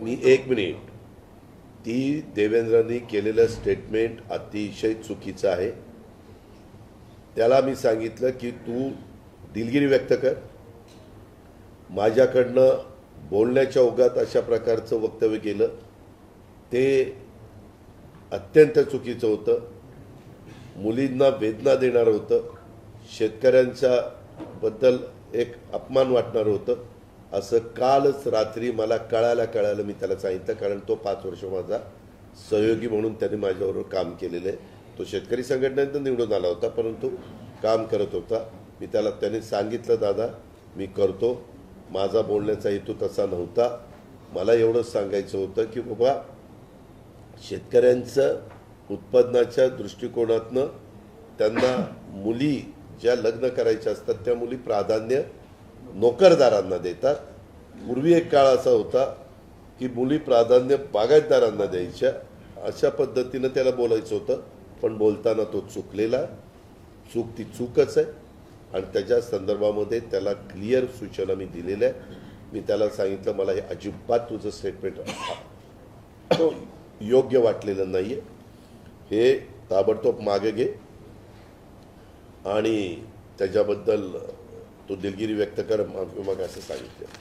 मी एक मिनिट. ती देवेंद्रांनी केलेलं स्टेटमेंट अतिशय चुकीचं आहे. त्याला मी सांगितलं की तू दिलगिरी व्यक्त कर. माझ्याकडनं बोलण्याच्या ओघात अशा प्रकारचं वक्तव्य केलं. ते अत्यंत चुकीचं होतं. मुलींना वेदना देणारं होतं. शेतकऱ्यांच्या बद्दल एक अपमान वाटणारं होतं. असं कालच रात्री मला कळायला कळायला मी त्याला सांगितलं कारण तो पाच वर्ष माझा सहयोगी म्हणून त्याने माझ्याबरोबर काम केलेलं आहे. तो शेतकरी संघटनेत निवडून आला होता परंतु काम करत होता. मी त्याला त्याने सांगितलं दादा मी करतो. माझा बोलण्याचा हेतू तसा नव्हता. मला एवढंच सांगायचं होतं की बाबा शेतकऱ्यांचं उत्पादनाच्या दृष्टिकोनातनं त्यांना मुली ज्या लग्न करायच्या असतात त्या मुली प्राधान्य नोकरदारांना देतात. पूर्वी एक काळ असा होता की मुली प्राधान्य बागायतदारांना द्यायच्या. अशा पद्धतीनं त्याला बोलायचं होतं. पण बोलताना तो चुकलेला चूक ती चूकच आहे. आणि त्याच्या संदर्भामध्ये त्याला क्लिअर सूचना मी दिलेल्या आहे मी त्याला सांगितलं मला हे अजिबात तुझं स्टेटमेंट योग्य वाटलेलं नाही आहे हे ताबडतोब मागे घे. आणि त्याच्याबद्दल तो दिलगिरी व्यक्त कर मग मग असं सांगितलं.